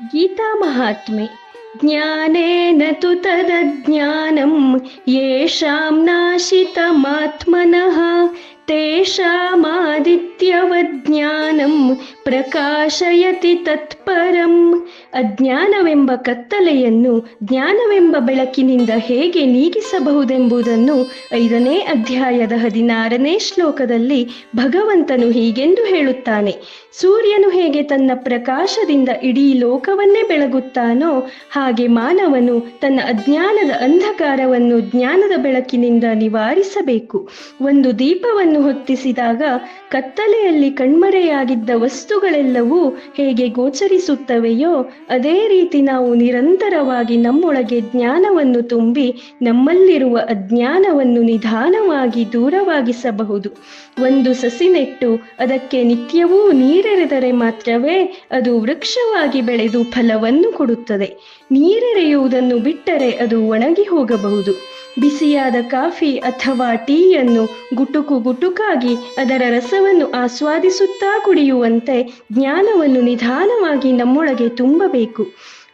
गीतामहात्म्ये ज्ञानेन तु तदज्ञानं येषां नाशितमात्मनः तेषामादित्यवज्ञानं ಪ್ರಕಾಶಯತಿ ತತ್ಪರಂ. ಅಜ್ಞಾನವೆಂಬ ಕತ್ತಲೆಯನ್ನು, ಜ್ಞಾನವೆಂಬ ಬೆಳಕಿನಿಂದ ಹೇಗೆ ನೀಗಿಸಬಹುದೆಂಬುದನ್ನು ಐದನೇ ಅಧ್ಯಾಯದ ಹದಿನಾರನೇ ಶ್ಲೋಕದಲ್ಲಿ ಭಗವಂತನು ಹೀಗೆಂದು ಹೇಳುತ್ತಾನೆ. ಸೂರ್ಯನು ಹೇಗೆ ತನ್ನ ಪ್ರಕಾಶದಿಂದ ಇಡೀ ಲೋಕವನ್ನೇ ಬೆಳಗುತ್ತಾನೋ, ಹಾಗೆ ಮಾನವನು ತನ್ನ ಅಜ್ಞಾನದ ಅಂಧಕಾರವನ್ನು ಜ್ಞಾನದ ಬೆಳಕಿನಿಂದ ನಿವಾರಿಸಬೇಕು. ಒಂದು ದೀಪವನ್ನು ಹೊತ್ತಿಸಿದಾಗ ಕತ್ತಲೆಯಲ್ಲಿ ಕಣ್ಮರೆಯಾಗಿದ್ದ ವಸ್ತುಗಳೆಲ್ಲವೂ ಹೇಗೆ ಗೋಚರಿಸುತ್ತವೆಯೋ, ಅದೇ ರೀತಿ ನಾವು ನಿರಂತರವಾಗಿ ನಮ್ಮೊಳಗೆ ಜ್ಞಾನವನ್ನು ತುಂಬಿ ನಮ್ಮಲ್ಲಿರುವ ಅಜ್ಞಾನವನ್ನು ನಿಧಾನವಾಗಿ ದೂರವಾಗಿಸಬಹುದು. ಒಂದು ಸಸಿ ನೆಟ್ಟು ಅದಕ್ಕೆ ನಿತ್ಯವೂ ನೀರೆರೆದರೆ ಮಾತ್ರವೇ ಅದು ವೃಕ್ಷವಾಗಿ ಬೆಳೆದು ಫಲವನ್ನು ಕೊಡುತ್ತದೆ. ನೀರೆರೆಯುವುದನ್ನು ಬಿಟ್ಟರೆ ಅದು ಒಣಗಿ ಹೋಗಬಹುದು. ಬಿಸಿಯಾದ ಕಾಫಿ ಅಥವಾ ಟೀಯನ್ನು ಗುಟುಕು ಗುಟುಕಾಗಿ ಅದರ ರಸವನ್ನು ಆಸ್ವಾದಿಸುತ್ತಾ ಕುಡಿಯುವಂತೆ ಜ್ಞಾನವನ್ನು ನಿಧಾನವಾಗಿ ನಮ್ಮೊಳಗೆ ತುಂಬಬೇಕು.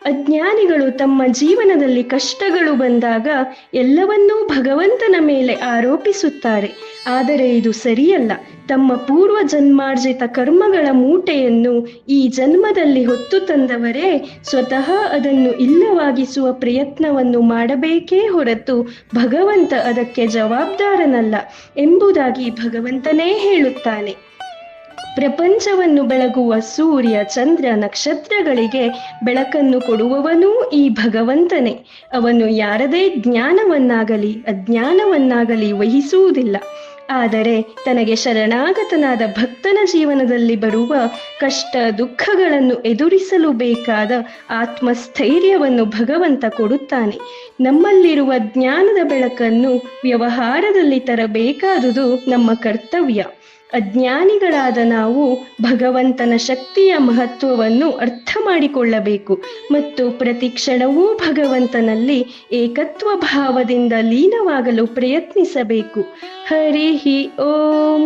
ಅಜ್ಞಾನಿಗಳು ತಮ್ಮ ಜೀವನದಲ್ಲಿ ಕಷ್ಟಗಳು ಬಂದಾಗ ಎಲ್ಲವನ್ನೂ ಭಗವಂತನ ಮೇಲೆ ಆರೋಪಿಸುತ್ತಾರೆ. ಆದರೆ ಇದು ಸರಿಯಲ್ಲ. ತಮ್ಮ ಪೂರ್ವ ಜನ್ಮಾರ್ಜಿತ ಕರ್ಮಗಳ ಮೂಟೆಯನ್ನು ಈ ಜನ್ಮದಲ್ಲಿ ಹೊತ್ತು ತಂದವರೇ ಸ್ವತಃ ಅದನ್ನು ಇಲ್ಲವಾಗಿಸುವ ಪ್ರಯತ್ನವನ್ನು ಮಾಡಬೇಕೇ ಹೊರತು ಭಗವಂತ ಅದಕ್ಕೆ ಜವಾಬ್ದಾರನಲ್ಲ ಎಂಬುದಾಗಿ ಭಗವಂತನೇ ಹೇಳುತ್ತಾನೆ. ಪ್ರಪಂಚವನ್ನು ಬೆಳಗುವ ಸೂರ್ಯ, ಚಂದ್ರ, ನಕ್ಷತ್ರಗಳಿಗೆ ಬೆಳಕನ್ನು ಕೊಡುವವನೂ ಈ ಭಗವಂತನೇ. ಅವನು ಯಾರದೇ ಜ್ಞಾನವನ್ನಾಗಲಿ ಅಜ್ಞಾನವನ್ನಾಗಲಿ ವಹಿಸುವುದಿಲ್ಲ. ಆದರೆ ತನಗೆ ಶರಣಾಗತನಾದ ಭಕ್ತನ ಜೀವನದಲ್ಲಿ ಬರುವ ಕಷ್ಟ ದುಃಖಗಳನ್ನು ಎದುರಿಸಲು ಬೇಕಾದ ಆತ್ಮಸ್ಥೈರ್ಯವನ್ನು ಭಗವಂತ ಕೊಡುತ್ತಾನೆ. ನಮ್ಮಲ್ಲಿರುವ ಜ್ಞಾನದ ಬೆಳಕನ್ನು ವ್ಯವಹಾರದಲ್ಲಿ ತರಬೇಕಾದುದು ನಮ್ಮ ಕರ್ತವ್ಯ. ಅಜ್ಞಾನಿಗಳಾದ ನಾವು ಭಗವಂತನ ಶಕ್ತಿಯ ಮಹತ್ವವನ್ನು ಅರ್ಥ ಮಾಡಿಕೊಳ್ಳಬೇಕು ಮತ್ತು ಪ್ರತಿ ಕ್ಷಣವೂ ಭಗವಂತನಲ್ಲಿ ಏಕತ್ವ ಭಾವದಿಂದ ಲೀನವಾಗಲು ಪ್ರಯತ್ನಿಸಬೇಕು. ಹರಿ ಓಂ.